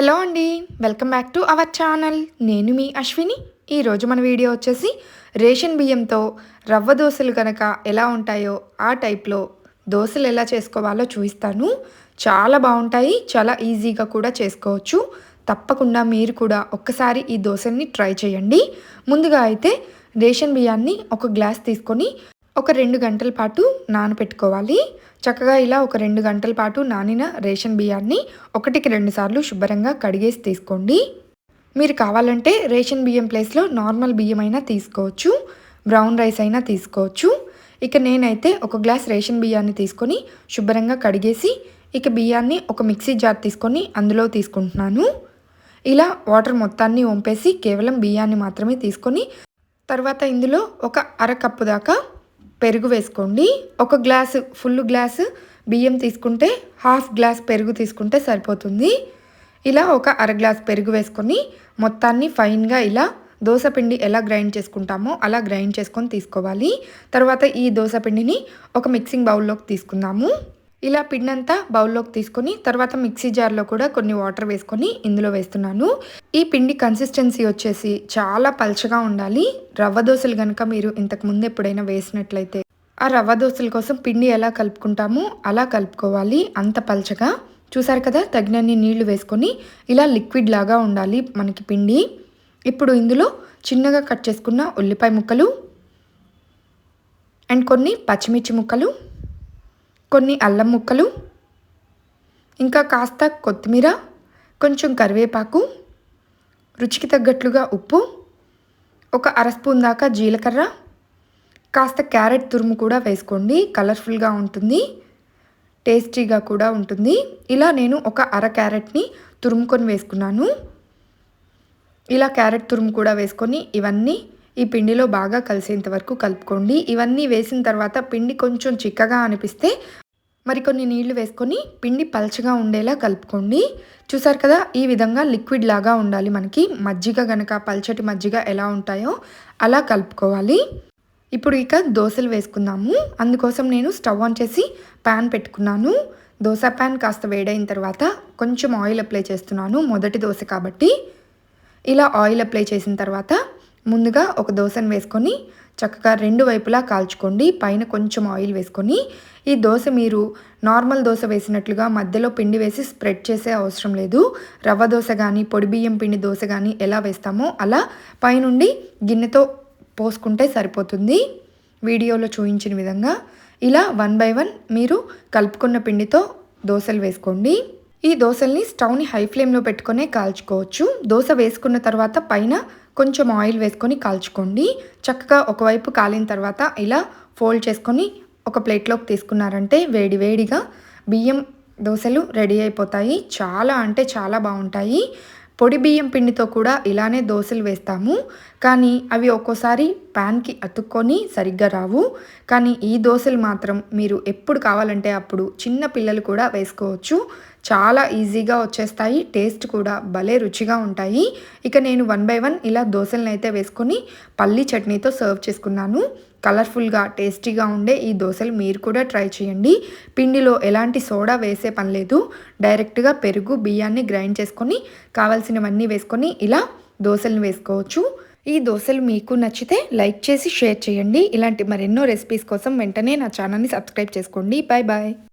Hello అండి welcome back to our channel. నేను మీ అశ్విని. ఈరోజు మన వీడియో వచ్చేసి రేషన్ బియ్యంతో రవ్వ దోశలు కనుక ఎలా ఉంటాయో ఆ టైప్లో దోశలు ఎలా చేసుకోవాలో చూపిస్తాను. చాలా బాగుంటాయి చాలా ఈజీగా కూడా చేసుకోవచ్చు. తప్పకుండా మీరు కూడా ఒక్కసారి ఈ దోశల్ని ట్రై చేయండి. ముందుగా అయితే రేషన్ బియ్యాన్ని ఒక గ్లాస్ తీసుకొని ఒక రెండు గంటల పాటు నానపెట్టుకోవాలి. చక్కగా ఇలా ఒక రెండు గంటల పాటు నానిన రేషన్ బియ్యాన్ని ఒకటికి రెండు సార్లు శుభ్రంగా కడిగేసి తీసుకోండి. మీరు కావాలంటే రేషన్ బియ్యం ప్లేస్లో నార్మల్ బియ్యం అయినా తీసుకోవచ్చు. బ్రౌన్ రైస్ అయినా తీసుకోవచ్చు. ఇక నేనైతే ఒక గ్లాస్ రేషన్ బియ్యాన్ని తీసుకొని శుభ్రంగా కడిగేసి ఇక బియ్యాన్ని ఒక మిక్సీ జార్ తీసుకొని అందులో తీసుకుంటున్నాను. ఇలా వాటర్ మొత్తాన్ని వంపేసి కేవలం బియ్యాన్ని మాత్రమే తీసుకొని తర్వాత ఇందులో ఒక అర కప్పు దాకా పెరుగు వేసుకోండి. ఒక గ్లాసు ఫుల్ గ్లాసు బియ్యం తీసుకుంటే హాఫ్ గ్లాస్ పెరుగు తీసుకుంటే సరిపోతుంది. ఇలా ఒక అర గ్లాస్ పెరుగు వేసుకొని మొత్తాన్ని ఫైన్గా ఇలా దోశపిండి ఎలా గ్రైండ్ చేసుకుంటామో అలా గ్రైండ్ చేసుకొని తీసుకోవాలి. తర్వాత ఈ దోశపిండిని ఒక మిక్సింగ్ బౌల్లోకి తీసుకుందాము. ఇలా పిండి అంతా బౌల్లోకి తీసుకొని తర్వాత మిక్సీ జార్లో కూడా కొన్ని వాటర్ వేసుకొని ఇందులో వేస్తున్నాను. ఈ పిండి కన్సిస్టెన్సీ వచ్చేసి చాలా పల్చగా ఉండాలి. రవ్వ దోశలు కనుక మీరు ఇంతకు ముందు ఎప్పుడైనా వేసినట్లయితే ఆ రవ్వ దోశల కోసం పిండి ఎలా కలుపుకుంటామో అలా కలుపుకోవాలి. అంత పల్చగా. చూసారు కదా? తగినన్ని నీళ్ళు వేసుకొని ఇలా లిక్విడ్ లాగా ఉండాలి మనకి పిండి. ఇప్పుడు ఇందులో చిన్నగా కట్ చేసుకున్న ఉల్లిపాయ ముక్కలు అండ్ కొన్ని పచ్చిమిర్చి ముక్కలు. కొన్ని అల్లం ముక్కలు ఇంకా కాస్త కొత్తిమీర కొంచెం కరివేపాకు రుచికి తగ్గట్లుగా ఉప్పు ఒక అర స్పూన్ దాకా జీలకర్ర కాస్త క్యారెట్ తురుము కూడా వేసుకోండి. కలర్ఫుల్గా ఉంటుంది టేస్టీగా కూడా ఉంటుంది. ఇలా నేను ఒక అర క్యారెట్ని తురుముకొని వేసుకున్నాను. ఇలా క్యారెట్ తురుము కూడా వేసుకొని ఇవన్నీ ఈ పిండిలో బాగా కలిసేంత వరకు కలుపుకోండి. ఇవన్నీ వేసిన తర్వాత పిండి కొంచెం చిక్కగా అనిపిస్తే మరికొన్ని నీళ్ళు వేసుకొని పిండి పల్చగా ఉండేలా కలుపుకోండి. చూసారు కదా ఈ విధంగా లిక్విడ్ లాగా ఉండాలి మనకి. మజ్జిగ గనక పల్చటి మజ్జిగ ఎలా ఉంటాయో అలా కలుపుకోవాలి. ఇప్పుడు ఇక దోశలు వేసుకుందాము. అందుకోసం నేను స్టవ్ ఆన్ చేసి ప్యాన్ పెట్టుకున్నాను. దోశ ప్యాన్ కాస్త వేడైన తర్వాత కొంచెం ఆయిల్ అప్లై చేస్తున్నాను. మొదటి దోశ కాబట్టి. ఇలా ఆయిల్ అప్లై చేసిన తర్వాత ముందుగా ఒక దోశను వేసుకొని చక్కగా రెండు వైపులా కాల్చుకోండి. పైన కొంచెం ఆయిల్ వేసుకొని ఈ దోశ మీరు నార్మల్ దోశ వేసినట్లుగా మధ్యలో పిండి వేసి స్ప్రెడ్ చేసే అవసరం లేదు. రవ్వ దోశ కానీ పొడి బియ్యం పిండి దోశ కానీ ఎలా వేస్తామో అలా పైనుండి గిన్నెతో పోసుకుంటే సరిపోతుంది. వీడియోలో చూపించిన విధంగా ఇలా వన్ బై వన్ మీరు కలుపుకున్న పిండితో దోశలు వేసుకోండి. ఈ దోశల్ని స్టవ్ని హై ఫ్లేమ్లో పెట్టుకునే కాల్చుకోవచ్చు. దోశ వేసుకున్న తర్వాత పైన కొంచెం ఆయిల్ వేసుకొని కాల్చుకోండి. చక్కగా ఒకవైపు కాలిన తర్వాత ఇలా ఫోల్డ్ చేసుకొని ఒక ప్లేట్లోకి తీసుకున్నారంటే వేడి వేడిగా బియ్యం దోశలు రెడీ అయిపోతాయి. చాలా అంటే చాలా బాగుంటాయి. పొడి బియ్యం పిండితో కూడా ఇలానే దోశలు వేస్తాము. కానీ అవి ఒక్కోసారి ప్యాన్కి అతుక్కొని సరిగ్గా రావు. కానీ ఈ దోశలు మాత్రం మీరు ఎప్పుడు కావాలంటే అప్పుడు చిన్న పిల్లలు కూడా వేసుకోవచ్చు. చాలా ఈజీగా వచ్చేస్తాయి. టేస్ట్ కూడా భలే రుచిగా ఉంటాయి. ఇక నేను వన్ బై వన్ ఇలా దోశలను అయితే వేసుకొని పల్లీ చట్నీతో సర్వ్ చేసుకున్నాను. కలర్ఫుల్గా టేస్టీగా ఉండే ఈ దోశలు మీరు కూడా ట్రై చేయండి. పిండిలో ఎలాంటి సోడా వేసే పని లేదు. డైరెక్ట్గా పెరుగు బియ్యాన్ని గ్రైండ్ చేసుకొని కావాల్సినవన్నీ వేసుకొని ఇలా దోశలను వేసుకోవచ్చు. ఈ దోశలు మీకు నచ్చితే లైక్ చేసి షేర్ చేయండి. ఇలాంటి మరెన్నో రెసిపీస్ కోసం వెంటనే నా ఛానల్ని సబ్స్క్రైబ్ చేసుకోండి. Bye bye